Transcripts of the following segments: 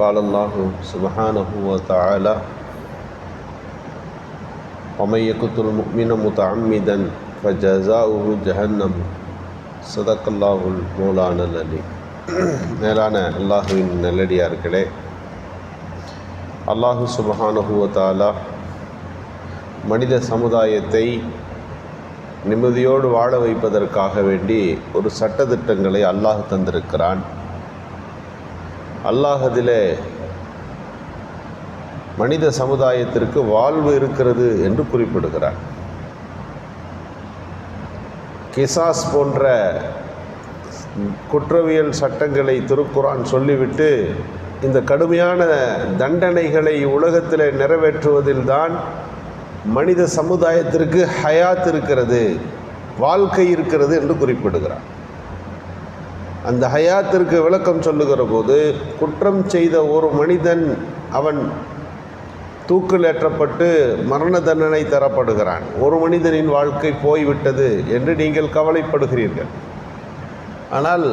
قال الله سبحانه وتعالى ومن يقتل مؤمنا متعمدا فجزاؤه جهنم صدق الله المولانا العلي மேலான அல்லாஹுவின் நல்லடியார்களே அல்லாஹு சுபஹானஹுவ தாலா மனித சமுதாயத்தை நிம்மதியோடு வாழ வைப்பதற்காக வேண்டி ஒரு சட்டத்திட்டங்களை அல்லாஹ் தந்திருக்கிறான் அல்லாஹதிலே மனித சமுதாயத்திற்கு வாழ்வு இருக்கிறது என்று குறிப்பிடுகிறார். கிசாஸ் போன்ற குற்றவியல் சட்டங்களை திருக்குறான் சொல்லிவிட்டு இந்த கடுமையான தண்டனைகளை உலகத்தில் நிறைவேற்றுவதில்தான் மனித சமுதாயத்திற்கு ஹயாத் இருக்கிறது வாழ்க்கை இருக்கிறது என்று குறிப்பிடுகிறார். அந்த ஹயாத்திற்கு விளக்கம் சொல்லுகிற போது குற்றம் செய்த ஒரு மனிதன் அவன் தூக்கில் ஏற்றப்பட்டு மரண தண்டனை தரப்படுகிறான். ஒரு மனிதனின் வாழ்க்கை போய்விட்டது என்று நீங்கள் கவலைப்படுகிறீர்கள். ஆனால்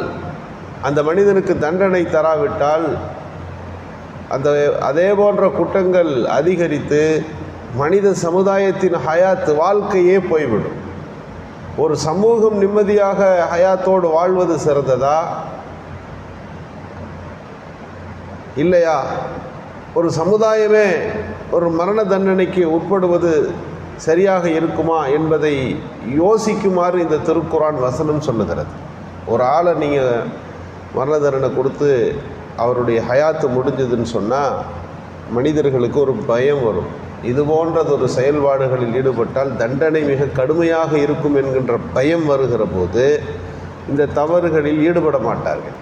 அந்த மனிதனுக்கு தண்டனை தராவிட்டால் அந்த அதே போன்ற குற்றங்கள் அதிகரித்து மனித சமுதாயத்தின் ஹயாத் வாழ்க்கையே போய்விடும். ஒரு சமூகம் நிம்மதியாக ஹயாத்தோடு வாழ்வது சிறந்ததா? இல்லையா? ஒரு சமுதாயமே ஒரு மரண தண்டனைக்கு உட்படுவது சரியாக இருக்குமா என்பதை யோசிக்குமாறு இந்த திருக்குரான் வசனம் சொல்லுகிறது. ஒரு ஆளை நீங்கள் மரண தண்டனை கொடுத்து அவருடைய ஹயாத்து முடிஞ்சதுன்னு சொன்னால் மனிதர்களுக்கு ஒரு பயம் வரும். இது போன்றதொரு செயல்பாடுகளில் ஈடுபட்டால் தண்டனை மிக கடுமையாக இருக்கும் என்கின்ற பயம் வருகிற போது இந்த தவறுகளில் ஈடுபட மாட்டார்கள்.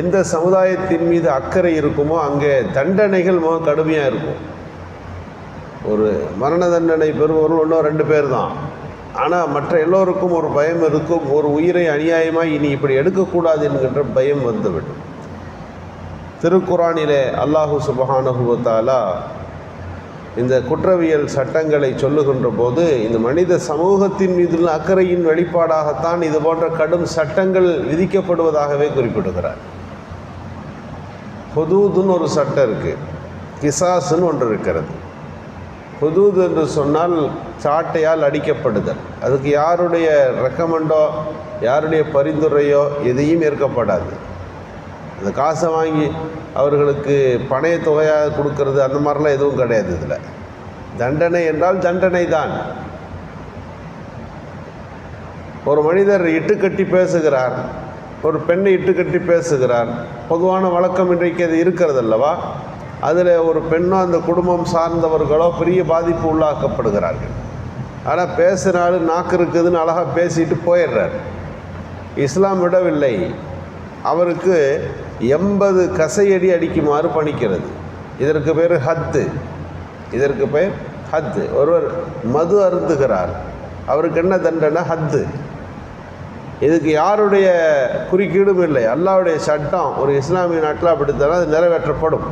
எந்த சமுதாயத்தின் மீது அக்கறை இருக்குமோ அங்கே தண்டனைகள் மிக கடுமையாக இருக்கும். ஒரு மரண தண்டனை பெறுபவர்கள் ஒன்றும் ரெண்டு பேர் தான். ஆனால் மற்ற எல்லோருக்கும் ஒரு பயம் இருக்கும். ஒரு உயிரை அநியாயமாக இனி இப்படி எடுக்கக்கூடாது என்கின்ற பயம் வந்துவிடும். திருக்குறானிலே அல்லாஹு சுபஹானுவத்தாலா இந்த குற்றவியல் சட்டங்களை சொல்லுகின்ற போது இந்த மனித சமூகத்தின் மீதுள்ள அக்கறையின் வெளிப்பாடாகத்தான் இது போன்ற கடும் சட்டங்கள் விதிக்கப்படுவதாகவே குறிப்பிடுகிறார். ஹுதூதுன்னு ஒரு சட்டம் இருக்குது கிசாஸுன்னு ஒன்று இருக்கிறது. ஹுதூது என்று சொன்னால் சாட்டையால் அடிக்கப்படுதல். அதுக்கு யாருடைய ரெக்கமெண்டோ யாருடைய பரிந்துரையோ எதையும் ஏற்கப்படாது. அந்த காசை வாங்கி அவர்களுக்கு பணைய தொகையாக கொடுக்கறது அந்த மாதிரிலாம் எதுவும் கிடையாது இதில். தண்டனை என்றால் தண்டனை தான். ஒரு மனிதர் இட்டுக்கட்டி பேசுகிறார் ஒரு பெண்ணை இட்டுக்கட்டி பேசுகிறார் பொதுவான வழக்கம் இன்றைக்கு அது இருக்கிறது அல்லவா? அதில் ஒரு பெண்ணோ அந்த குடும்பம் சார்ந்தவர்களோ பெரிய பாதிப்பு உள்ளாக்கப்படுகிறார்கள். ஆனால் பேசுனாலும் நாக்கு இருக்குதுன்னு அழகாக பேசிட்டு போயிடுறார். இஸ்லாம் விடவில்லை. அவருக்கு எண்பது கசையடி அடிக்குமாறு பணிக்கிறது. இதற்கு பேர் ஹத்து. இதற்கு பேர் ஹத்து. ஒருவர் மது அருந்துகிறார். அவருக்கு என்ன தண்டனை? ஹத்து. இதுக்கு யாருடைய குறுக்கீடும் இல்லை. அல்லாவுடைய சட்டம் ஒரு இஸ்லாமிய நாட்டில் அப்படித்தானே? அது நிறைவேற்றப்படும்.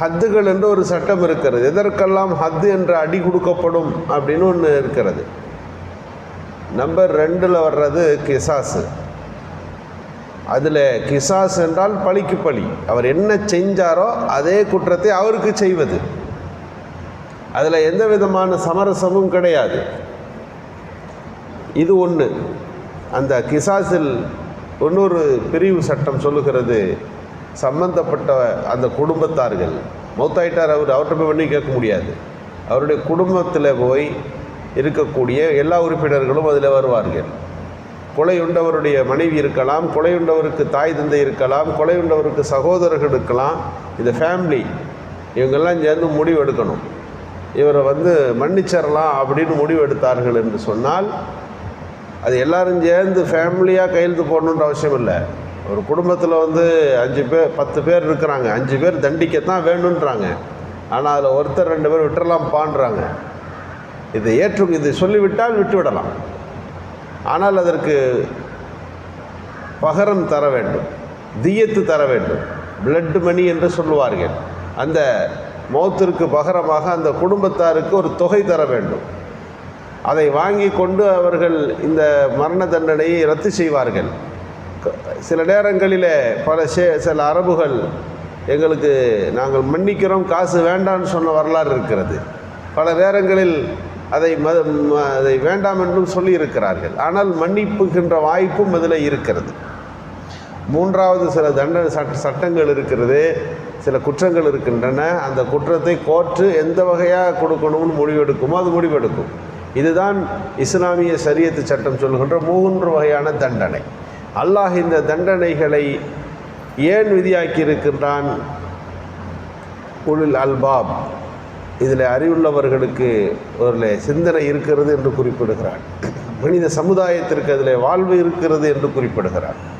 ஹத்துகள் என்று ஒரு சட்டம் இருக்கிறது. எதற்கெல்லாம் ஹத்து என்ற அடி கொடுக்கப்படும் அப்படின்னு ஒன்று இருக்கிறது. நம்பர் ரெண்டில் வர்றது கிசாஸு. அதில் கிசாஸ் என்றால் பழிக்கு பழி. அவர் என்ன செஞ்சாரோ அதே குற்றத்தை அவருக்கு செய்வது. அதில் எந்த விதமான சமரசமும் கிடையாது. இது ஒன்று அந்த கிசாஸில் இன்னொரு பிரிவு சட்டம் சொல்லுகிறது சம்பந்தப்பட்ட அந்த குடும்பத்தார்கள். மௌத்தாயிட்டார் அவர் அவர்கிட்ட போய் பண்ணி கேட்க முடியாது. அவருடைய குடும்பத்தில் போய் இருக்கக்கூடிய எல்லா உறுப்பினர்களும் அதில் வருவார்கள். கொலையுண்டவருடைய மனைவி இருக்கலாம் கொலையுண்டவருக்கு தாய் தந்தை இருக்கலாம் கொலையுண்டவருக்கு சகோதரர்கள் இருக்கலாம் இந்த ஃபேமிலி இவங்கெல்லாம் சேர்ந்து முடிவு எடுக்கணும். இவரை வந்து மன்னிச்சிடலாம் அப்படின்னு முடிவு எடுத்தார்கள் என்று சொன்னால் அது எல்லாரும் சேர்ந்து ஃபேமிலியாக கையெழுத்து போடணுன்ற அவசியம் இல்லை. ஒரு குடும்பத்தில் வந்து அஞ்சு பேர் பத்து பேர் இருக்கிறாங்க. அஞ்சு பேர் தண்டிக்கத்தான் வேணுன்றாங்க. ஆனால் அதில் ஒருத்தர் ரெண்டு பேர் விட்டுறலாம் பான்றாங்க இதை ஏற்று இதை சொல்லிவிட்டால் விட்டு விடலாம் ஆனால் அதற்கு பகரம் தர வேண்டும் தியத்து தர வேண்டும். பிளட் மணி என்று சொல்லுவார்கள். அந்த மௌத்திற்கு பகரமாக அந்த குடும்பத்தாருக்கு ஒரு தொகை தர வேண்டும். அதை வாங்கி கொண்டு அவர்கள் இந்த மரண தண்டனையை ரத்து செய்வார்கள். சில நேரங்களில் பல சே சில அரபுகள் எங்களுக்கு நாங்கள் மன்னிக்கிறோம் காசு வேண்டாம்னு சொன்ன வரலாறு இருக்கிறது. பல நேரங்களில் அதை ம அதை வேண்டாம் என்றும் சொல்லியிருக்கிறார்கள். ஆனால் மன்னிப்புகின்ற வாய்ப்பும் அதில் இருக்கிறது. மூன்றாவது சில தண்டனை சட்ட சட்டங்கள் இருக்கிறது. சில குற்றங்கள் இருக்கின்றன. அந்த குற்றத்தை கோர்ட்டு எந்த வகையாக கொடுக்கணும்னு முடிவெடுக்குமோ அது முடிவெடுக்கும். இதுதான் இஸ்லாமிய சரியத்து சட்டம் சொல்கின்ற மூன்று வகையான தண்டனை. அல்லாஹ் இந்த தண்டனைகளை ஏன் விதியாக்கி இருக்கின்றான் உளில் அல்பாப். இதில் அறிவுள்ளவர்களுக்கு ஒரு சிந்தனை இருக்கிறது என்று குறிப்பிடுகிறார். மனித சமுதாயத்திற்கு அதில் வாழ்வு இருக்கிறது என்று குறிப்பிடுகிறார்.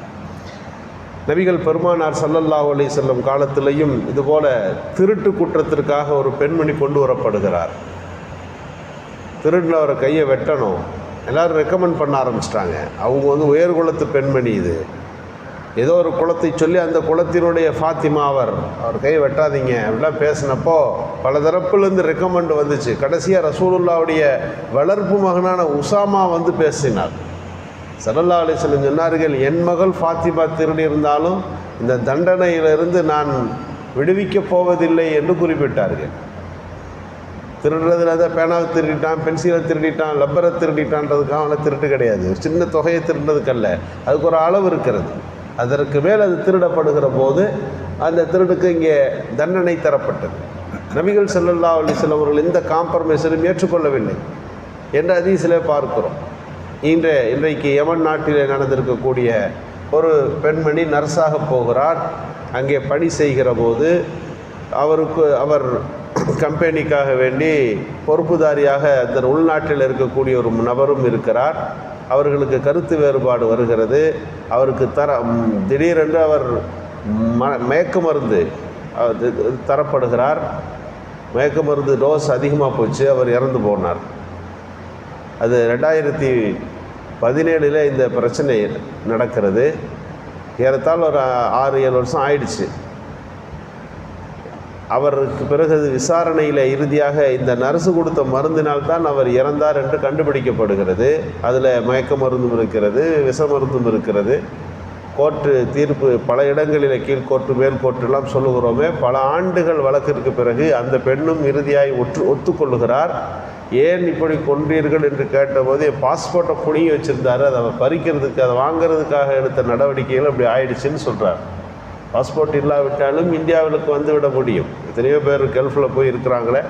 நபிகள் பெருமானார் சல்லல்லா அலி செல்லும் காலத்திலையும் இதுபோல திருட்டு குற்றத்திற்காக ஒரு பெண்மணி கொண்டு வரப்படுகிறார். திருடினவரை கையை வெட்டணும். எல்லோரும் ரெக்கமெண்ட் பண்ண ஆரம்பிச்சிட்டாங்க. அவங்க வந்து உயர்குலத்து பெண்மணி இது. ஏதோ ஒரு குளத்தை சொல்லி அந்த குளத்தினுடைய ஃபாத்திமா அவர். அவர் கை வெட்டாதீங்க. அப்படிலாம் பேசினப்போ பல தரப்புலேருந்து ரெக்கமெண்ட் வந்துச்சு. கடைசியாக ரசூலுல்லாவுடைய வளர்ப்பு மகனான உசாமா வந்து பேசினார். சரல்லா அலிஸ்லம் சொன்னார்கள் என் மகள் ஃபாத்திமா திருடி இருந்தாலும் இந்த தண்டனையிலிருந்து நான் விடுவிக்கப் போவதில்லை என்று குறிப்பிட்டார்கள். திருடுறதுல தான் பேனாவை திருடிட்டான் பென்சிலை திருடிட்டான் லப்பரை திருடிட்டான்றதுக்காக அவனை திருட்டு கிடையாது. சின்ன தொகையை திருடுறதுக்கல்ல அதுக்கு ஒரு அளவு இருக்கிறது. அதற்கு மேல் அது திருடப்படுகிற போது அந்த திருடுக்கு இங்கே தண்டனை தரப்பட்டது. நபிகள் செல்லல்லா அலைஹி அவர்கள் இந்த காம்ப்ரமைஸையும் ஏற்றுக்கொள்ளவில்லை என்ற அதிசிலே பார்க்கிறோம். இன்று இன்றைக்கு யமன் நாட்டிலே நடந்திருக்கக்கூடிய ஒரு பெண்மணி நர்ஸாக போகிறார். அங்கே பணி செய்கிற போது அவருக்கு அவர் கம்பெனிக்காக வேண்டி பொறுப்புதாரியாக அந்த உள்நாட்டில் இருக்கக்கூடிய ஒரு நபரும் இருக்கிறார். அவர்களுக்கு கருத்து வேறுபாடு வருகிறது. அவருக்கு தர திடீரென்று அவர் ம மயக்க மருந்து தரப்படுகிறார். மயக்க மருந்து டோஸ் அதிகமாக போச்சு அவர் இறந்து போனார். அது ரெண்டாயிரத்தி பதினேழில் இந்த பிரச்சனை நடக்கிறது. ஏறத்தால் ஒரு ஆறு ஏழு வருஷம் ஆயிடுச்சு. அவருக்கு பிறகு அது விசாரணையில் இறுதியாக இந்த நர்ஸு கொடுத்த மருந்தினால்தான் அவர் இறந்தார் என்று கண்டுபிடிக்கப்படுகிறது. அதில் மயக்க மருந்தும் இருக்கிறது விஷ மருந்தும் இருக்கிறது. கோர்ட்டு தீர்ப்பு பல இடங்களில் கீழ்கோர்ட்டு மேல்கோர்ட்டுலாம் சொல்லுகிறோமே பல ஆண்டுகள் வழக்கிற்கு பிறகு அந்த பெண்ணும் இறுதியாய் ஒற்று ஒத்துக்கொள்கிறார் ஏன் இப்படி கொன்றீர்கள் என்று கேட்டபோது என் பாஸ்போர்ட்டை புனிங்கி வச்சுருந்தாரு அதை பறிக்கிறதுக்கு அதை வாங்குறதுக்காக எடுத்த நடவடிக்கைகள் அப்படி ஆயிடுச்சுன்னு சொல்கிறார் பாஸ்போர்ட் இல்லாவிட்டாலும் இந்தியாவிலுக்கு வந்து விட முடியும். எத்தனையோ பேர் கல்ஃபில் போய் இருக்கிறாங்களே.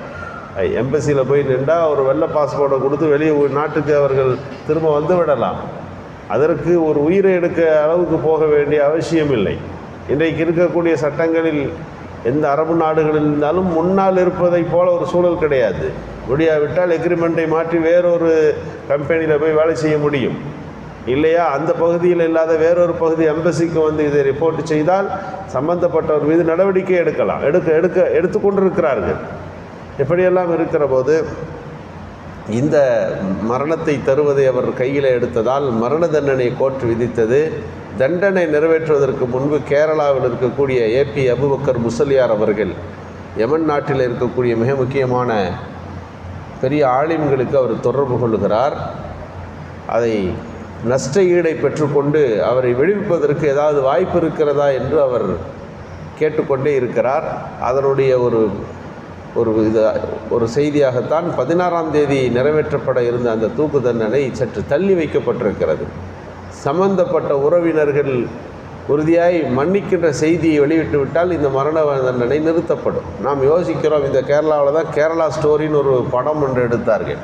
எம்பசியில் போய் நின்றால் ஒரு வெள்ளை பாஸ்போர்ட்டை கொடுத்து வெளியே நாட்டுக்கு அவர்கள் திரும்ப வந்து விடலாம். அதற்கு ஒரு உயிரை எடுக்க அளவுக்கு போக வேண்டிய அவசியம் இல்லை. இன்றைக்கு இருக்கக்கூடிய சட்டங்களில் எந்த அரபு நாடுகளில் இருந்தாலும் முன்னால் இருப்பதைப் போல ஒரு சூழல் கிடையாது. முடியாவிட்டால் எக்ரிமெண்ட்டை மாற்றி வேறொரு கம்பெனியில் போய் வேலை செய்ய முடியும். இல்லையா? அந்த பகுதியில் இல்லாத வேறொரு பகுதி எம்பசிக்கு வந்து இதை ரிப்போர்ட் செய்தால் சம்பந்தப்பட்டவர் மீது நடவடிக்கை எடுக்கலாம். எடுக்க எடுக்க எடுத்துக்கொண்டிருக்கிறார்கள் இப்படியெல்லாம் இருக்கிற போது இந்த மரணத்தை தருவதை அவர் கையில் எடுத்ததால் மரண தண்டனை கோர்ட் விதித்தது. தண்டனை நிறைவேற்றுவதற்கு முன்பு கேரளாவில் இருக்கக்கூடிய ஏபி அபுபக்கர் முசலியார் அவர்கள் யமன் நாட்டில் இருக்கக்கூடிய மிக முக்கியமான பெரிய ஆலிம்களுக்கு அவர் தொடர்பு கொள்ளுகிறார். அதை நஷ்ட ஈடை பெற்றுக்கொண்டு அவரை விடுவிப்பதற்கு ஏதாவது வாய்ப்பு இருக்கிறதா என்று அவர் கேட்டுக்கொண்டே இருக்கிறார். அதனுடைய ஒரு ஒரு இது ஒரு செய்தியாகத்தான் பதினாறாம் தேதி நிறைவேற்றப்பட இருந்த அந்த தூக்கு தண்டனை சற்று தள்ளி வைக்கப்பட்டிருக்கிறது. சம்பந்தப்பட்ட உறவினர்கள் உறுதியாய் மன்னிக்கின்ற செய்தியை வெளியிட்டு விட்டால் இந்த மரண தண்டனை நிறுத்தப்படும். நாம் யோசிக்கிறோம் இந்த கேரளாவில் தான் கேரளா ஸ்டோரின்னு ஒரு படம் ஒன்று எடுத்தார்கள்.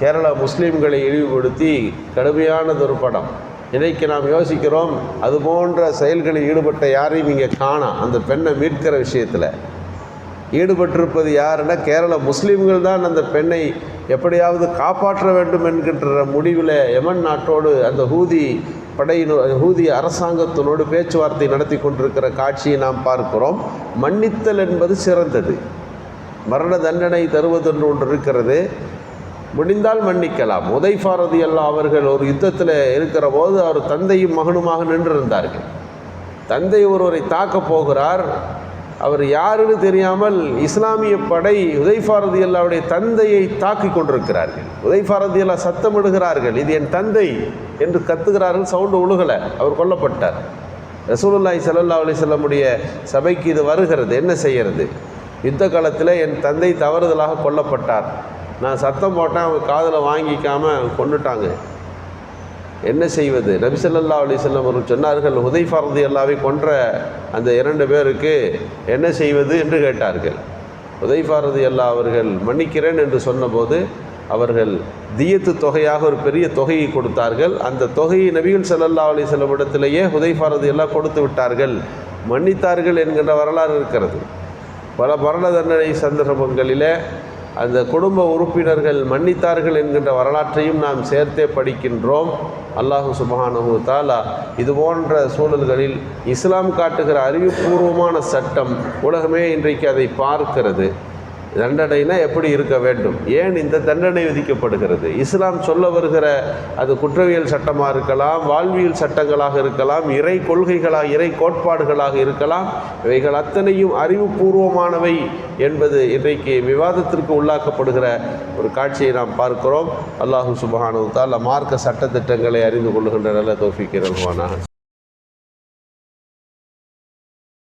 கேரளா முஸ்லீம்களை இழிவுபடுத்தி கடுமையானதொரு படம். இன்றைக்கு நாம் யோசிக்கிறோம் அது போன்ற செயல்களில் ஈடுபட்ட யாரையும் இங்கே காணோம் அந்த பெண்ணை மீட்கிற விஷயத்தில். ஈடுபட்டிருப்பது யாருன்னா கேரள முஸ்லீம்கள் தான் அந்த பெண்ணை எப்படியாவது காப்பாற்ற வேண்டும் என்கின்ற முடிவில் எமன் நாட்டோடு அந்த ஹூதி படையினோ ஹூதி அரசாங்கத்தினோடு பேச்சுவார்த்தை நடத்தி கொண்டிருக்கிற காட்சியை நாம் பார்க்கிறோம். மன்னித்தல் என்பது சிறந்தது. மரண தண்டனை தருவதென்று ஒன்று இருக்கிறது. முடிந்தால் மன்னிக்கலாம். உதைஃபாரதி அல்லா அவர்கள் ஒரு யுத்தத்தில் இருக்கிற போது அவர் தந்தையும் மகனுமாக நின்றிருந்தார்கள். தந்தை ஒருவரை தாக்கப் போகிறார். அவர் யாருன்னு தெரியாமல் இஸ்லாமிய படை உதைஃபாரதி அல்லாவுடைய தந்தையை தாக்கி கொண்டிருக்கிறார்கள். உதைஃபாரதி அல்லா சத்தமிடுகிறார்கள். இது என் தந்தை என்று கத்துகிறார்கள். சவுண்டு உழுகலை. அவர் கொல்லப்பட்டார். ரசூலுல்லாய் சல்லா அலி செல்லமுடைய சபைக்கு இது வருகிறது. என்ன செய்கிறது? யுத்த காலத்தில் என் தந்தை தவறுதலாக கொல்லப்பட்டார். நான் சத்தம் போட்டேன் அவங்க காதில் வாங்கிக்காமல் கொண்டுட்டாங்க என்ன செய்வது? நபிசல்லா அலி செல்லம் அவர்கள் சொன்னார்கள் ஹுதைஃபா அல்லாவை கொன்ற அந்த இரண்டு பேருக்கு என்ன செய்வது என்று கேட்டார்கள். உதை ஃபாரதி அல்லா அவர்கள் மன்னிக்கிறேன் என்று சொன்னபோது அவர்கள் தியத்து தொகையாக ஒரு பெரிய தொகையை கொடுத்தார்கள். அந்த தொகையை நபிகள் சல்லல்லா அலி வஸல்லம் இடத்திலேயே ஃபாரதி அல்லா கொடுத்து விட்டார்கள். மன்னித்தார்கள் என்கின்ற வரலாறு இருக்கிறது. பல மரண தண்டனை சந்தர்ப்பங்களிலே அந்த குடும்ப உறுப்பினர்கள் மன்னித்தார்கள் என்கின்ற வரலாற்றையும் நாம் சேர்த்தே படிக்கின்றோம். அல்லாஹு சுபஹானு தாலா இது போன்ற சூழல்களில் இஸ்லாம் காட்டுகிற அறிவுபூர்வமான சட்டம் உலகமே இன்றைக்கு அதை பார்க்கிறது. தண்டனைனா எப்படி இருக்க வேண்டும்? ஏன் இந்த தண்டனை விதிக்கப்படுகிறது? இஸ்லாம் சொல்ல வருகிற அது குற்றவியல் சட்டமாக இருக்கலாம் வாழ்வியல் சட்டங்களாக இருக்கலாம் இறை கொள்கைகளாக இறை கோட்பாடுகளாக இருக்கலாம். இவைகள் அத்தனையும் அறிவுபூர்வமானவை என்பது இன்றைக்கு விவாதத்திற்கு உள்ளாக்கப்படுகிற ஒரு காட்சியை நாம் பார்க்கிறோம். அல்லாஹு சுபஹானு தால மார்க்க சட்டத்திட்டங்களை அறிந்து கொள்ளுகின்ற நல்ல தோஃபிக்கிறல்வானாக